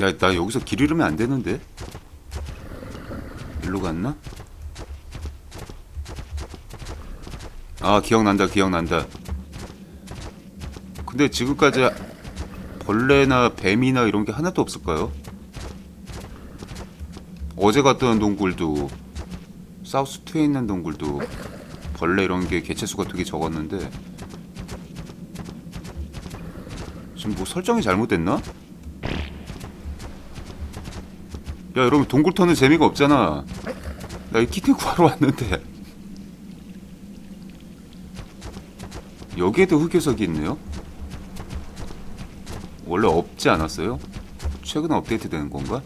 야, 나 여기서 길 잃으면 안 되는데? 일로 갔나? 아, 기억난다, 기억난다. 근데 지금까지 벌레나 뱀이나 이런 게 하나도 없을까요? 어제 갔던 동굴도 사우스 2에 있는 동굴도 벌레 이런 게 개체 수가 되게 적었는데 지금 뭐 설정이 잘못됐나? 야 여러분 동굴 터는 재미가 없잖아 나 이 키트 구하러 왔는데 여기에도 흑요석이 있네요 원래 없지 않았어요? 최근에 업데이트 되는 건가?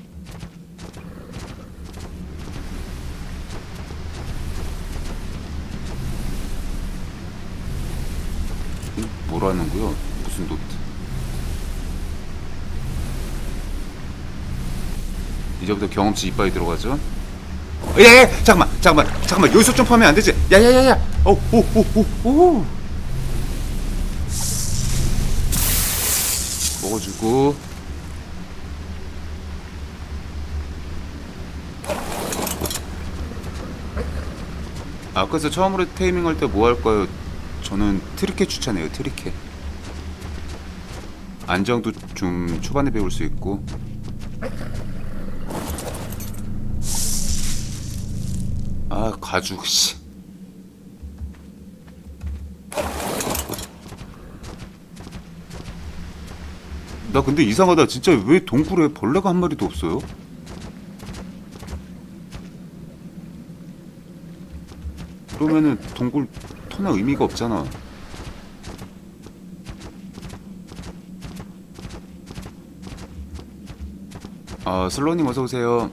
응? 뭐라는 거요? 무슨 노트? 이제부터 경험치 이빨이 들어가죠? 어, 야, 야, 잠깐만, 잠깐만, 잠깐만, 여기서 점프하면 안 되지? 야, 야, 야, 야, 오, 오, 오, 오, 오. 먹어주고. 아까서 처음으로 테이밍 할 때 뭐 할까요? 저는 트리케 추천해요, 트리케. 안정도 좀 초반에 배울 수 있고. 가죽 씨. 나 근데 이상하다 진짜 왜 동굴에 벌레가 한 마리도 없어요? 그러면은 동굴 터나 의미가 없잖아. 아 슬로우님 어서 오세요.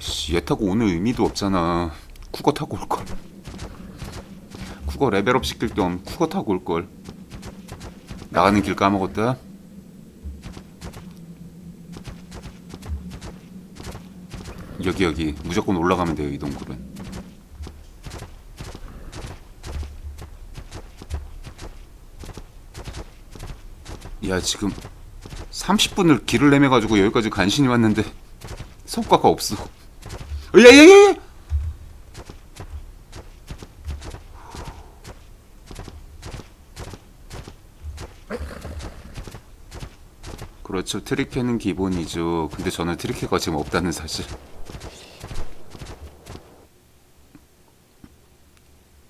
씨, 얘 타고 오늘 의미도 없잖아. 쿠거 타고 올 걸. 쿠거 레벨업 시킬 겸 쿠거 타고 올 걸. 나가는 길 까먹었다. 여기 여기 무조건 올라가면 돼요 이 동굴은. 야 지금 30분을 길을 내매가지고 여기까지 간신히 왔는데 성과가 없어. 야야야야! 그렇죠. 트리케는 기본이죠. 근데 저는 트리케가 지금 없다는 사실.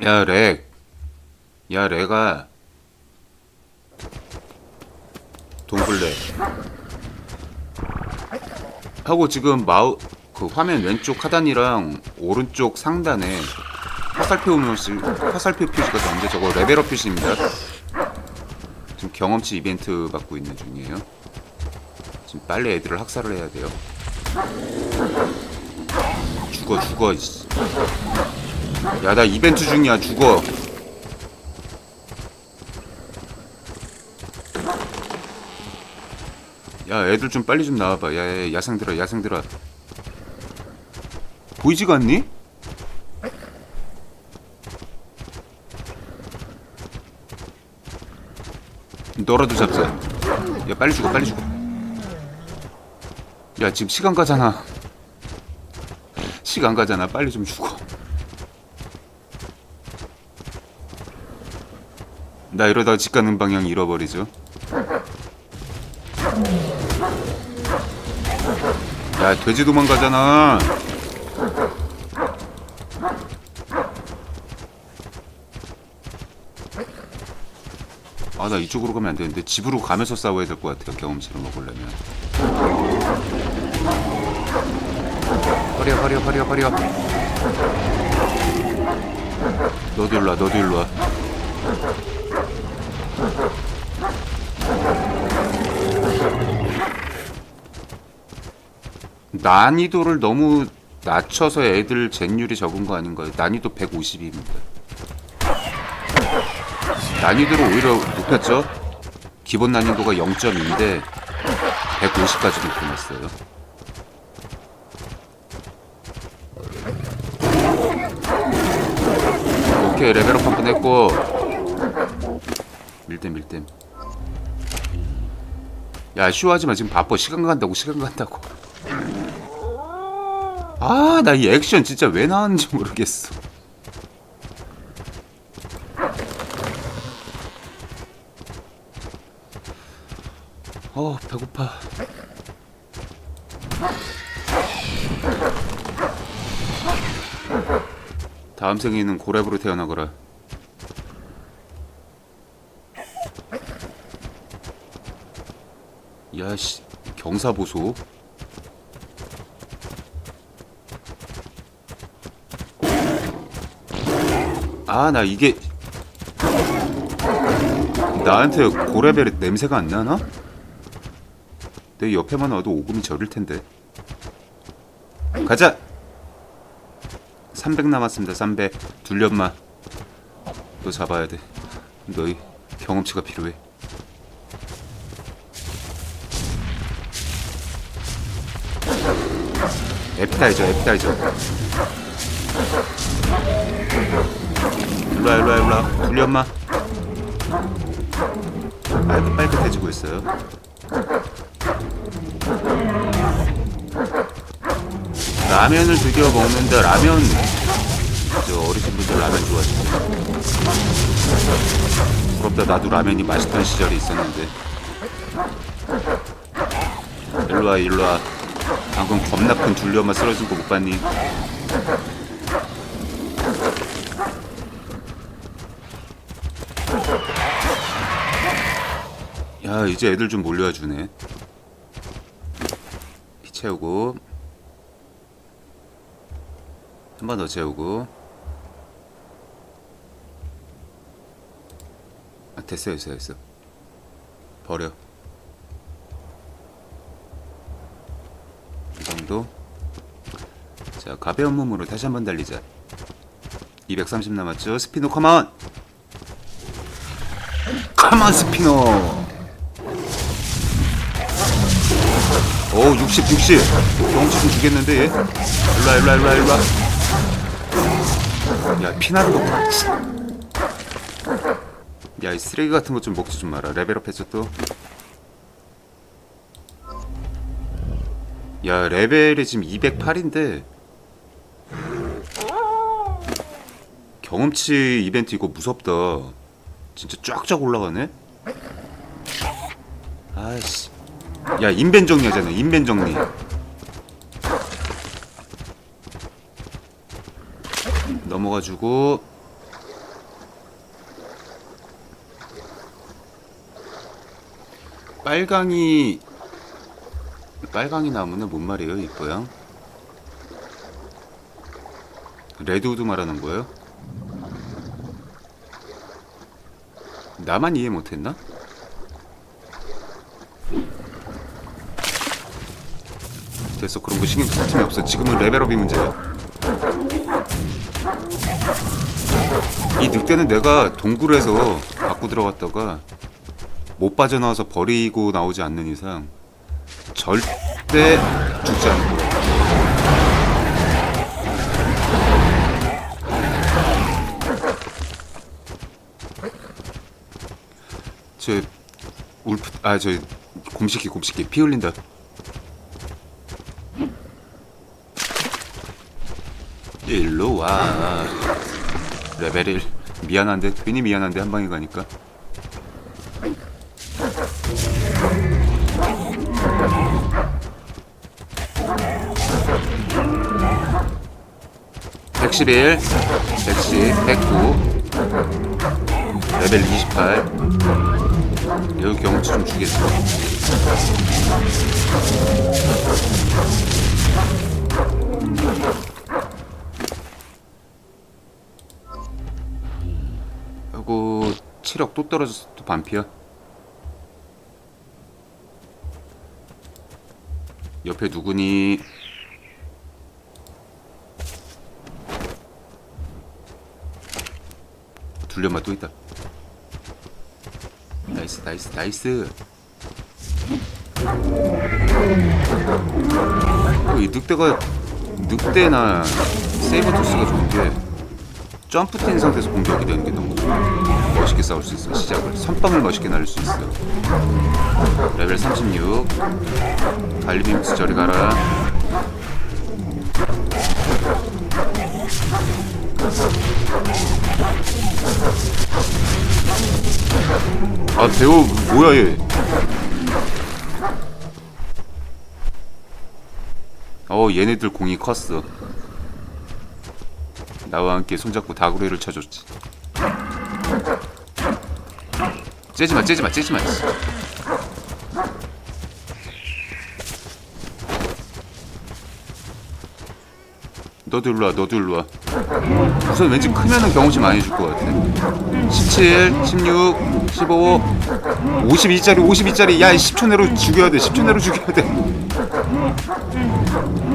야, 렉. 야, 렉아. 동굴레. 하고 지금 마우 그 화면 왼쪽 하단이랑 오른쪽 상단에 화살표 표시 화살표 표시가 되는데 저거 레벨업 표시입니다. 지금 경험치 이벤트 받고 있는 중이에요. 지금 빨리 애들을 학살을 해야 돼요. 죽어 죽어. 야 나 이벤트 중이야 죽어. 야 애들 좀 빨리 좀 나와봐. 야, 야 야생들아 야생들아. 보이지가 않니? 너라도 잡자. 야 빨리 죽어 빨리 죽어. 야 지금 시간 가잖아. 시간 가잖아. 빨리 좀 죽어. 나 이러다가 집 가는 방향 잃어버리죠. 야 돼지 도망가잖아. 아. 나 이쪽으로 가면 안 되는데 집으로 가면서 싸워야 될 것 같아요 경험치를 먹으려면. 허리야 허리야 허리야 허리야 너도 일로와 너도 일로와. 난이도를 너무 낮춰서 애들 젠율이 적은 거 아닌가요? 난이도 150입니다 난이도를 오히려 높였죠. 기본 난이도가 0.2인데 150까지 높여놨어요. 오케이 레벨업 한 번 했고. 밀댐 밀댐 야 쇼하지마. 지금 바빠. 시간 간다고 시간 간다고. 아 나 이 액션 진짜 왜 나왔는지 모르겠어 어 배고파. 다음 생에는 고랩으로 태어나거라. 야씨 경사보소. 아 나 이게 나한테 고레벨의 냄새가 안 나나? 내 옆에만 와도 오금이 저릴 텐데. 가자! 300 남았습니다 300 둘련마. 너 잡아야 돼. 너희 경험치가 필요해. 에피타이저 에피타이저. 일로와 일로와 일로와. 둘련마. 빨긋빨긋해지고 있어요 라면을 드디어 먹는다 라면 저 어르신 분들 라면 좋아하시죠 부럽다. 나도 라면이 맛있던 시절이 있었는데. 일로와 일로와. 방금 겁나 큰 둘려만 쓰러진 거 못 봤니? 야 이제 애들 좀 몰려와 주네. 피 채우고 한 번더 채우고. 아 됐어 됐어 됐어. 버려. 이 정도. 자 가벼운 몸으로 다시 한 번 달리자. 230 남았죠? 스피노 컴온 컴온 스피노! 오 60, 60. 경치 좀 주겠는데 얘? 일로와 일로와 일로와 일로와. 야 봐. 야이 쓰레기 같은 거 좀 먹지 좀 마라. 레벨업 했죠 또. 야 레벨이 지금 208인데 경험치 이벤트 이거 무섭다. 진짜 쫙쫙 올라가네. 아이씨. 야 인벤 정리하잖아 인벤 정리 넘어가지고 빨강이 빨강이 나무는 뭔 말이에요 이뻐요 레드우드 말하는 거예요? 나만 이해 못했나? 됐어 그런 거 신경 쓸 틈이 없어 지금은 레벨업이 문제야 이 늑대는 내가 동굴에서 갖고 들어갔다가 못 빠져나와서 버리고 나오지 않는 이상 절대 죽지 않을 거야. 저 울프 아저 곰식이 곰식이 피 흘린다. 일로 와 레벨 1 미안한데 괜히 미안한데 한 방에 가니까. (111) (110) (109) 레벨 (28) 여기 경험치 좀 주겠어 체력 또 떨어져서 또 반피야. 옆에 누구니? 둘려마 또 있다. 나이스 나이스 나이스. 어, 이 늑대가 늑대나 세이버 토스가 좋은 게 점프 뛴 상태에서 공격이 되는 게 너무 멋있어. 멋있게 싸울 수 있어 시작을 선빵을 멋있게 날릴 수 있어 레벨 36 갈리빔스 저리 가라. 아 배우 뭐야 얘? 어 얘네들 공이 컸어. 나와 함께 손잡고 다구리를 쳐줬지 째지마 째지마 째지마. 씨. 너도 일로와 너도 일로와. 우선 왠지 크면은 경험치 많이 줄 것 같아. 17 16 15 52짜리 52짜리. 야 10초 내로 죽여야 돼 10초 내로 죽여야 돼.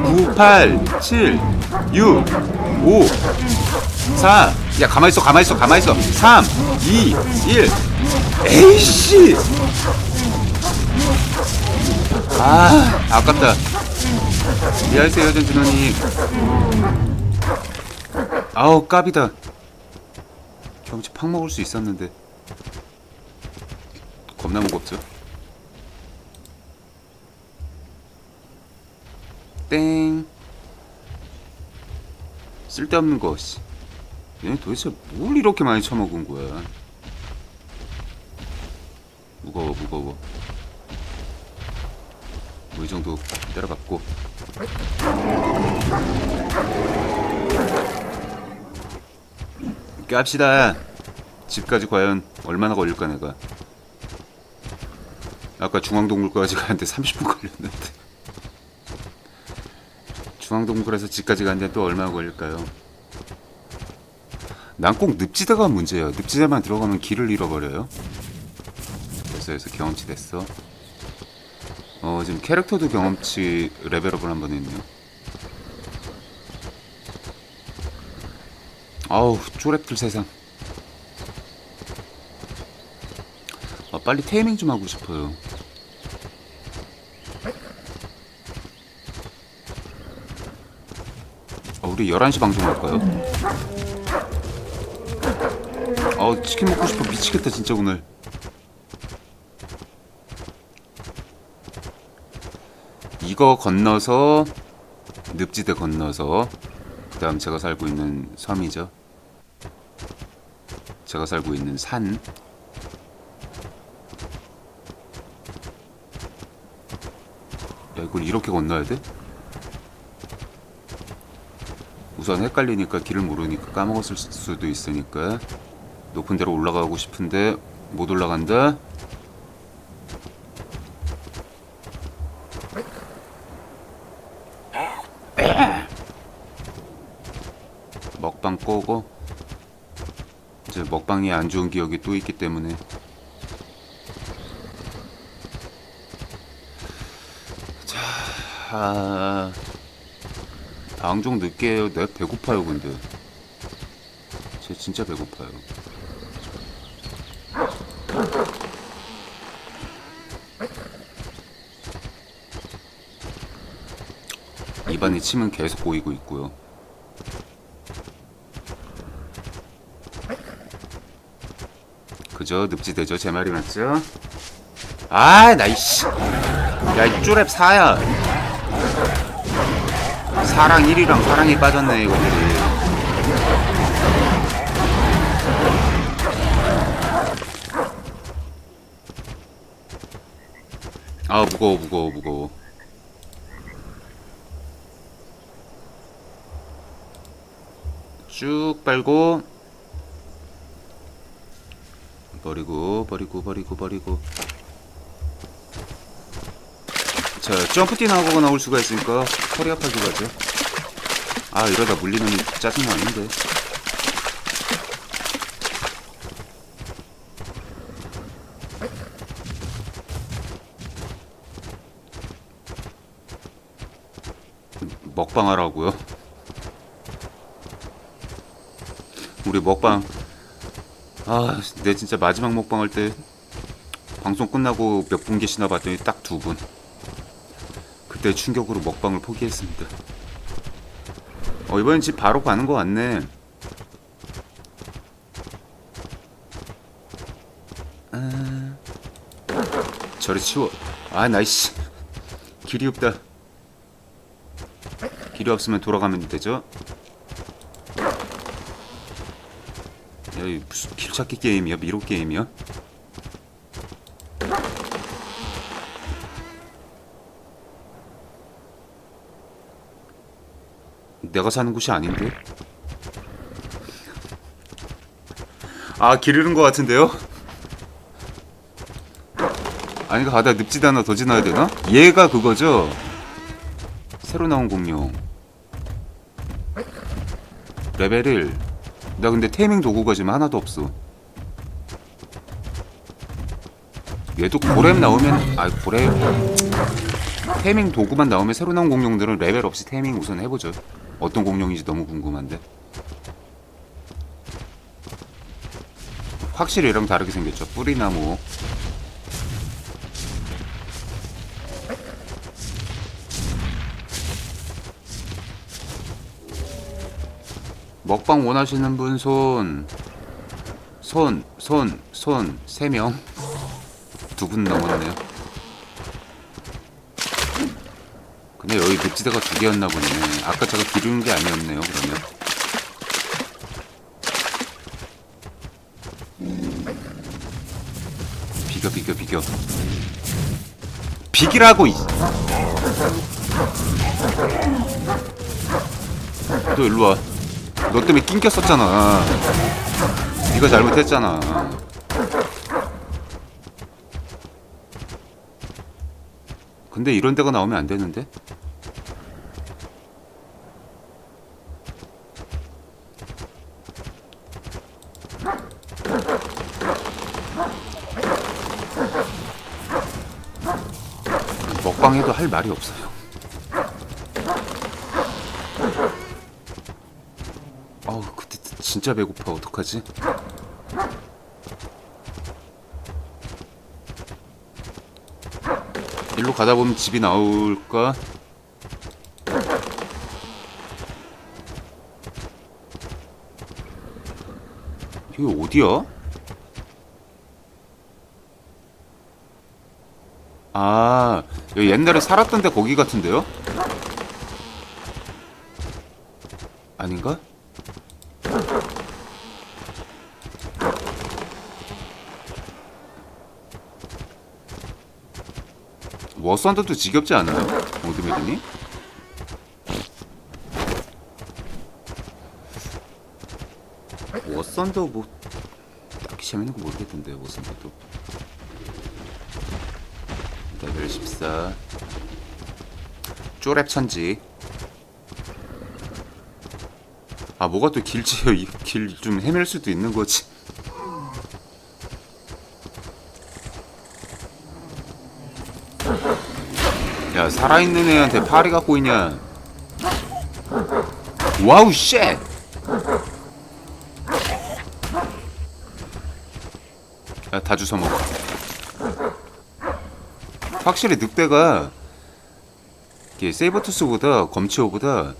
9 8 7 6 5 4야 가만히 있어 가만히 있어 가만히 있어. 3 2 1 에이씨! 아 아깝다. 미안하세요 전준호님. 아우 까비다. 경치 팍 먹을 수 있었는데. 겁나 무겁죠? 땡. 쓸데없는 거 씨. 얘 도대체 뭘 이렇게 많이 처먹은 거야 무거워 무거워. 뭐 이 정도 때려봤고. 깝시다. 집까지 과연 얼마나 걸릴까 내가? 아까 중앙동굴까지 가는데 30분 걸렸는데. 중앙동굴에서 집까지 가는데 또 얼마나 걸릴까요? 난 꼭 늪지대가 문제야 늪지대만 들어가면 길을 잃어버려요 됐어 경험치 됐어? 어 지금 캐릭터도 경험치 레벨업을 한 번 했네요. 아우 쪼랩들 세상. 아, 빨리 테이밍 좀 하고 싶어요. 아, 우리 11시 방송할까요? 아 치킨 먹고 싶어. 미치겠다 진짜 오늘 이거 건너서 늪지대 건너서 그 다음 제가 살고 있는 섬이죠 제가 살고 있는 산 야, 이걸 이렇게 건너야 돼? 우선 헷갈리니까 길을 모르니까 까먹었을 수도 있으니까 높은 데로 올라가고 싶은데 못 올라간다. 꼬고 이제 먹방이 안 좋은 기억이 또 있기 때문에. 자 방송 늦게 해요. 내가 배고파요 근데. 제 진짜 배고파요. 입안에 침은 계속 고이고 있고요 그죠? 늪지대죠? 제 말이 맞죠? 아 나 이씨. 야 이 쪼랩 사야. 사랑 1이랑 사랑이 빠졌네 이거들이. 아 무거워 무거워 무거워. 쭉 빨고 버리고 버리고 버리고 버리고. 자 점프 뛰나오고 나올 수가 있으니까 허리 아파지고 하죠. 아 이러다 물리면 짜증나는데. 먹방 하라고요? 우리 먹방 아, 내 진짜 마지막 먹방 할 때 방송 끝나고 몇 분 계시나 봤더니 딱 두 분. 그때 충격으로 먹방을 포기했습니다. 어, 이번엔 집 바로 가는 거 같네. 아... 저리 치워 아 나이스 길이 없다 길이 없으면 돌아가면 되죠 야, 길찾기 게임이야 미로 게임이야 내가 사는 곳이 아닌데 아 길 잃은 것 같은데요? 아니 가다 늪지대 하나 더 지나야 되나? 얘가 그거죠? 새로 나온 공룡 레벨을 나 근데 테이밍 도구가 지금 하나도 없어 얘도 고렘 나오면 아 고렘 테이밍 도구만 나오면 새로 나온 공룡들은 레벨 없이 테이밍 우선 해보죠. 어떤 공룡인지 너무 궁금한데. 확실히 얘랑 다르게 생겼죠. 뿌리나무. 먹방 원하시는 분 손. 손, 손, 손, 세 명. 두분 넘었네요. 근데 여기 늪지대가 두 개였나 보네. 아까 제가 기르는 게 아니었네요, 그러면. 비겨, 비겨, 비겨. 비기라고, 이. 너 일로 와. 너 때문에 낑겼었잖아. 네가 잘못했잖아. 근데 이런 데가 나오면 안 되는데? 먹방해도 할 말이 없어요. 아우 그때 진짜 배고파 어떡하지? 일로 가다 보면 집이 나올까? 여기 어디야? 아, 여기 옛날에 살았던 데 거기 같은데요? 아닌가? 워선더도 지겹지 않아요? 오드메드니? 워선더 뭐 딱히 재밌는 거 모르겠던데 워선더도 레벨 14 쪼랩 천지 아 뭐가 또 길지요 이 길 좀 헤맬 수도 있는 거지 야 살아있는 애한테 파리 갖고 있냐? 와우 쉣! 야 다 주워 먹어. 확실히 늑대가 이게 세이버투스보다 검치어보다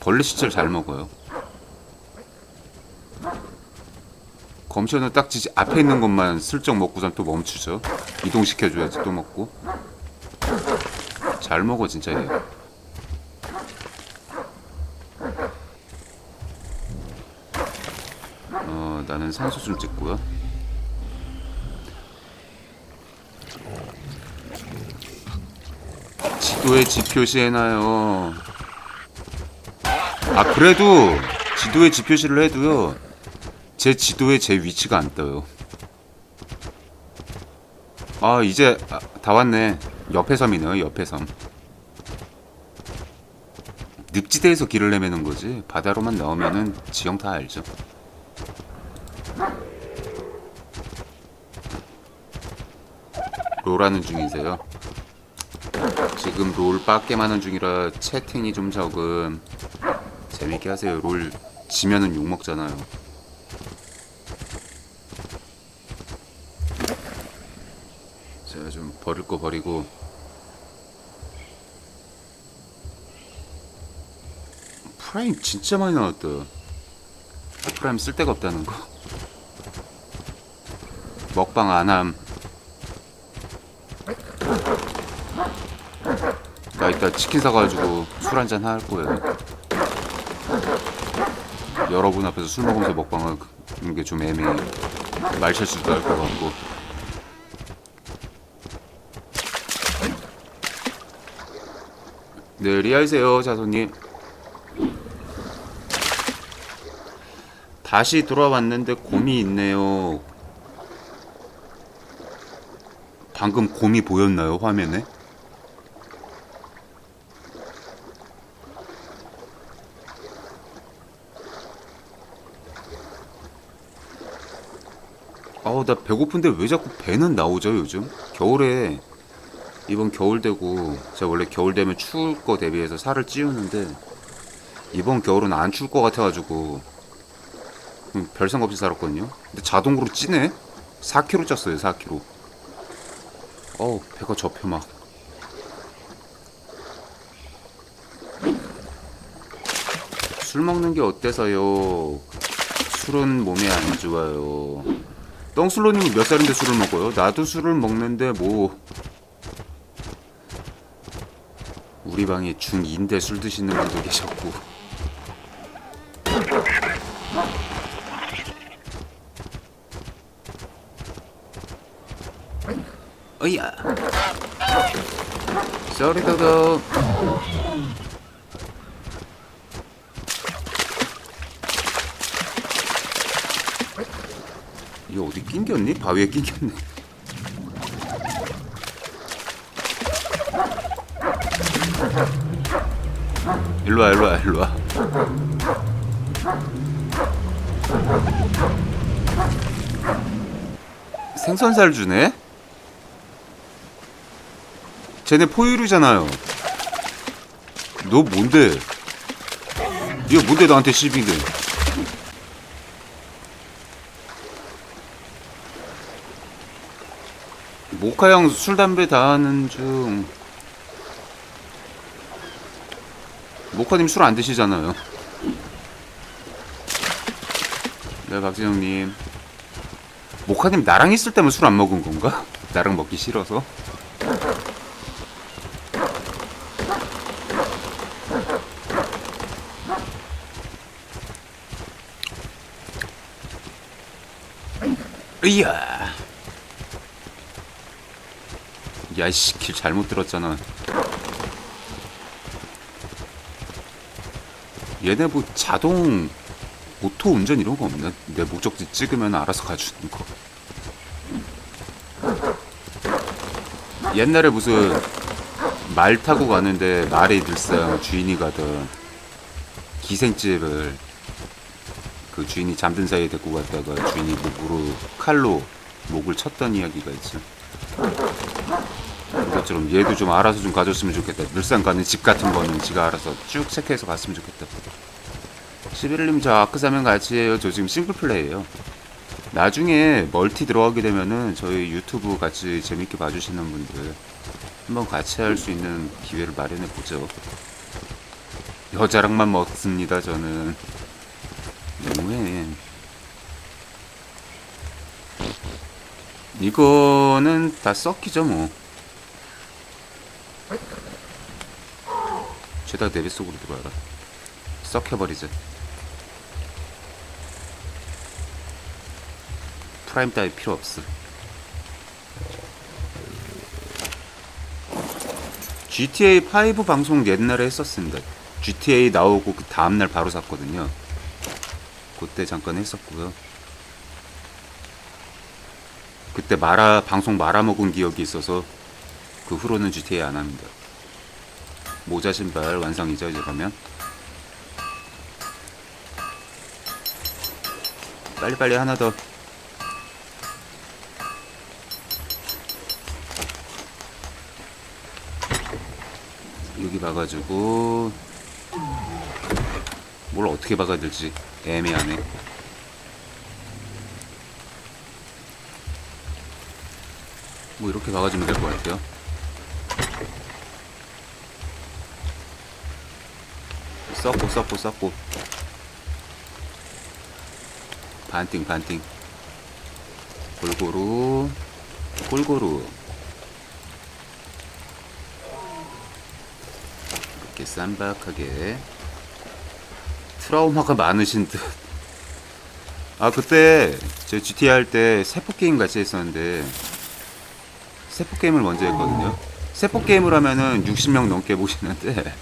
벌레 시체를 잘 먹어요. 검치어는 딱지 앞에 있는 것만 슬쩍 먹고선 또 멈추죠. 이동시켜줘야지 또 먹고 잘 먹어 진짜 얘. 어 나는 산소 좀 찍고요. 지도에 지 표시해놔요. 아 그래도 지도에 지 표시를 해도요. 제 지도에 제 위치가 안 떠요. 아 이제 아, 다 왔네. 옆에 섬이네요. 옆에 섬. 늪지대에서 길을 내매는 거지. 바다로만 나오면은 지형 다 알죠. 롤하는 중이세요? 지금 롤 빡겜 하는 중이라 채팅이 좀 적음. 재밌게 하세요. 롤 지면은 욕 먹잖아요. 제가 좀 버릴 거 버리고 프라임 진짜 많이 나왔다. 프라임 쓸 데가 없다는 거. 먹방 안함. 나 이따 치킨 사가지고 술 한잔 할 거예요. 여러분 앞에서 술 먹으면서 먹방을 하는 게 좀 애매해. 말실수도 할 것 같고. 네 리하이세요 자손님 다시 돌아왔는데 곰이 있네요 방금 곰이 보였나요 화면에? 아우 나 배고픈데 왜 자꾸 배는 나오죠 요즘? 겨울에 이번 겨울 되고 제가 원래 겨울 되면 추울 거 대비해서 살을 찌우는데 이번 겨울은 안 추울 것 같아가지고 음, 별 생각 없이 살았거든요. 근데 자동으로 찌네? 4kg 쪘어요 4kg 어우 배가 접혀 막. 술 먹는 게 어때서요? 술은 몸에 안 좋아요. 똥슬로님은 몇 살인데 술을 먹어요? 나도 술을 먹는데 뭐. 우리 방에 중2인데 술 드시는 분도 계셨고 어이야 쏘리 도도 이거 어디 낑겼니? 바위에 낑겼네 일로와 일로와 일로와 생선살 주네? 쟤네 포유류잖아요. 너 뭔데? 이거 뭔데 나한테 시비게 모카 형 술 담배 다 하는 중. 모카님 술 안 드시잖아요. 네 박진영님. 모카님 나랑 있을 때만 술 안 먹은 건가? 나랑 먹기 싫어서 으이야. 야이씨 길 잘못 들었잖아. 얘네 뭐 자동 오토 운전 이런 거 없나? 내 목적지 찍으면 알아서 가주는 거. 옛날에 무슨 말 타고 가는데 말이 늘상 주인이 가던 기생집을 그 주인이 잠든 사이에 데리고 갔다가 주인이 목으로 칼로 목을 쳤던 이야기가 있죠. 그것처럼 얘도 좀 알아서 좀 가줬으면 좋겠다. 늘상 가는 집 같은 거는 지가 알아서 쭉 체크해서 갔으면 좋겠다. 11님 저 아크 사면 같이 해요. 저 지금 싱글 플레이예요. 나중에 멀티 들어가게 되면은 저희 유튜브 같이 재밌게 봐주시는 분들 한번 같이 할 수 있는 기회를 마련해 보죠. 여자랑만 먹습니다. 저는 너무해. 이거는 다 썩기죠 뭐. 죄다 내리 속으로 들어와라. 썩혀버리자. 프라임 따위 필요 없어. GTA 5 방송 옛날에 했었습니다. GTA 나오고 그 다음날 바로 샀거든요. 그때 잠깐 했었고요. 그때 말아 방송 말아먹은 기억이 있어서 그 후로는 GTA 안 합니다. 모자 신발 완성이죠 이제 가면. 빨리빨리 하나 더. 여기 봐가지고 뭘 어떻게 박아야 될지 애매하네. 뭐 이렇게 박아주면 될 것 같아요. 썩고 썩고 썩고 반띵 반띵 골고루 골고루 이렇게 쌈박하게 트라우마가 많으신 듯. 아 그때 저 GTA 할 때 세포 게임 같이 했었는데 세포 게임을 먼저 했거든요. 세포 게임을 하면은 60명 넘게 보시는데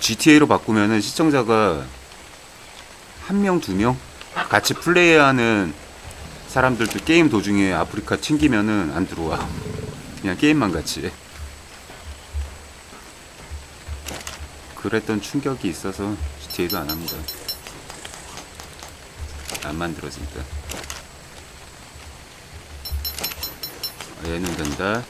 GTA로 바꾸면은 시청자가 한 명, 두 명 같이 플레이하는 사람들도 게임 도중에 아프리카 튕기면은 안 들어와. 그냥 게임만 같이. 해. 그랬던 충격이 있어서 GTA도 안 합니다. 안 만들어진다. 아, 얘는 된다.